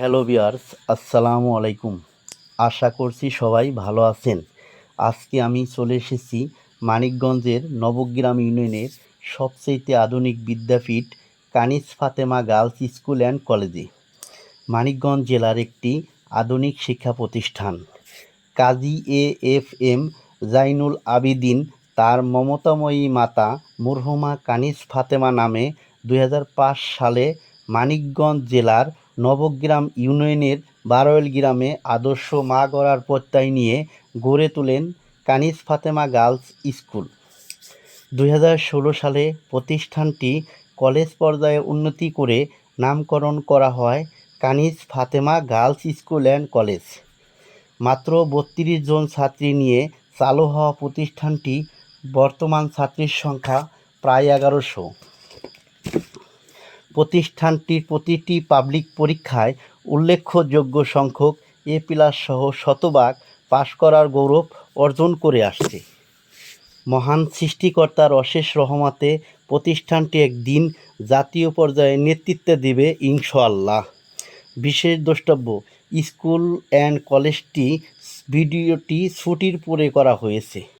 Hello বিয়ার্স আসসালামু আলাইকুম। আশা করছি সবাই ভালো আছেন। আজকে আমি চলে এসেছি মানিকগঞ্জের নবগ্রাম ইউনিয়নের সবচেয়ে আধুনিক বিদ্যাপীঠ Kaniz Fatema girls school and কলেজে। মানিকগঞ্জ জেলার একটি আধুনিক শিক্ষা প্রতিষ্ঠান। Kazi A F M Zainul Abedin তার মমতাময়ী মাতা মুরহুমা কানিস ফাতেমা নামে দু হাজার পাঁচ সালে মানিকগঞ্জ জেলার নবগ্রাম ইউনিয়নের বারোয়েল গ্রামে আদর্শ মা গড়ার প্রত্যয় নিয়ে গড়ে তোলেন কানিজ ফাতেমা গার্লস স্কুল। দু হাজার ষোলো সালে প্রতিষ্ঠানটি কলেজ পর্যায়ে উন্নতি করে নামকরণ করা হয় Kaniz Fatema girls school and college. মাত্র বত্রিশ জন ছাত্রী নিয়ে চালু হওয়া প্রতিষ্ঠানটি বর্তমান ছাত্রীর সংখ্যা প্রায় এগারোশো। প্রতিষ্ঠানটির প্রতিটি পাবলিক পরীক্ষায় উল্লেখযোগ্য সংখ্যক এ প্লাস সহ শতভাগ পাশ করার গৌরব অর্জন করে আসছে। মহান সৃষ্টিকর্তার অশেষ রহমতে প্রতিষ্ঠানটি একদিন জাতীয় পর্যায়ে নেতৃত্ব দেবে ইনশাআল্লাহ। বিশেষ দ্রষ্টব্য, স্কুল অ্যান্ড কলেজটি ভিডিওটি ছুটির পরে করা হয়েছে।